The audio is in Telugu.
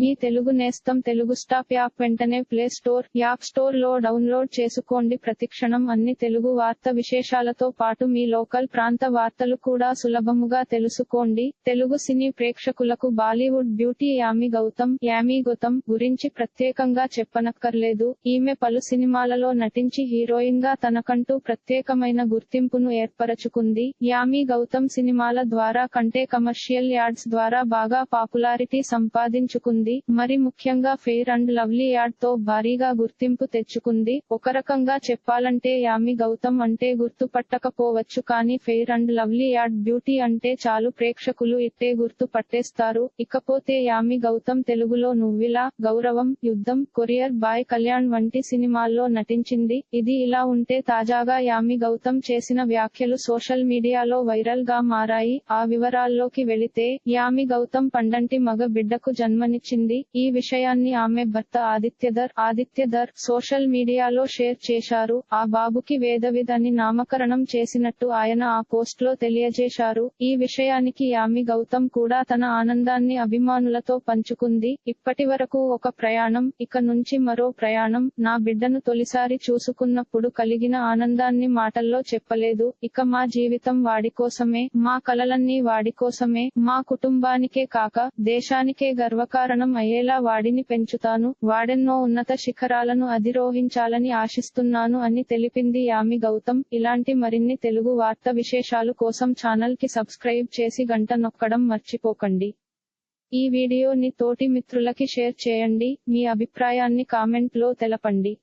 మీ తెలుగు నేస్తం తెలుగు స్టాప్ యాప్ వెంటనే ప్లే స్టోర్ యాప్ స్టోర్లో డౌన్లోడ్ చేసుకోండి. ప్రతిక్షణం అన్ని తెలుగు వార్త విశేషాలతో పాటు మీ లోకల్ ప్రాంత వార్తలు కూడా సులభముగా తెలుసుకోండి. తెలుగు సినీ ప్రేక్షకులకు బాలీవుడ్ బ్యూటీ యామి గౌతమ్ యామి గౌతమ్ గురించి ప్రత్యేకంగా చెప్పనక్కర్లేదు. ఈమె పలు సినిమాలలో నటించి హీరోయిన్గా తనకంటూ ప్రత్యేకమైన గుర్తింపును ఏర్పరచుకుంది. యామి గౌతమ్ సినిమాల ద్వారా కంటే కమర్షియల్ యాడ్స్ ద్వారా బాగా పాపులారిటీ సంపాదించుకుంది. మరి ముఖ్యంగా ఫెయిర్ అండ్ లవ్లీ యాడ్తో భారీగా గుర్తింపు తెచ్చుకుంది. ఒక రకంగా చెప్పాలంటే యామి గౌతమ్ అంటే గుర్తుపట్టకపోవచ్చు కానీ fair and lovely ad beauty అంటే చాలు ప్రేక్షకులు ఇట్టే గుర్తు పట్టేస్తారు ఇకపోతే యామి గౌతమ్ తెలుగులో నువ్విలా గౌరవం యుద్ధం కొరియర్ బాయ్ కళ్యాణ్ వంటి సినిమాల్లో నటించింది. ఇది ఇలా ఉంటే తాజాగా యామి గౌతమ్ చేసిన వ్యాఖ్యలు సోషల్ మీడియాలో వైరల్గా మారాయి. ఆ వివరాల్లోకి వెళితే యామి గౌతమ్ పండంటి మగ బిడ్డకు జన్మనిచ్చింది. ఈ విషయాన్ని ఆమె భర్త ఆదిత్యధర్ ఆదిత్యధర్ సోషల్ మీడియాలో షేర్ చేశారు. ఆ బాబుకి వేదవిధ్ అని నామకరణం చేసినట్టు ఆయన ఆ పోస్ట్లో తెలియజేశారు. ఈ విషయానికి యామి గౌతమ్ కూడా తన ఆనందాన్ని అభిమానులతో పంచుకుంది. ఇప్పటి వరకు ఒక ప్రయాణం ఇక నుంచి మరో ప్రయాణం. నా బిడ్డను తొలిసారి చూసుకున్నప్పుడు కలిగిన ఆనందాన్ని మాటల్లో చెప్పలేదు. ఇక మా జీవితం వాడి కోసమే మా కలలన్నీ వాడి కోసమే మా కుటుంబానికే కాక దేశానికే గర్వకారణం అయ్యేలా వాడిని పెంచుతాను వాడెన్నో ఉన్నత శిఖరాలను అధిరోహించాలని ఆశిస్తున్నాను అని తెలిపింది యామి గౌతమ్. ఇలాంటి మరిన్ని తెలుగు వార్త విశేషాలు కోసం ఛానల్కి సబ్స్క్రైబ్ చేసి గంట నొక్కడం మర్చిపోకండి. ఈ వీడియోని తోటి మిత్రులకి షేర్ చేయండి మీ అభిప్రాయాన్ని కామెంట్లో తెలపండి.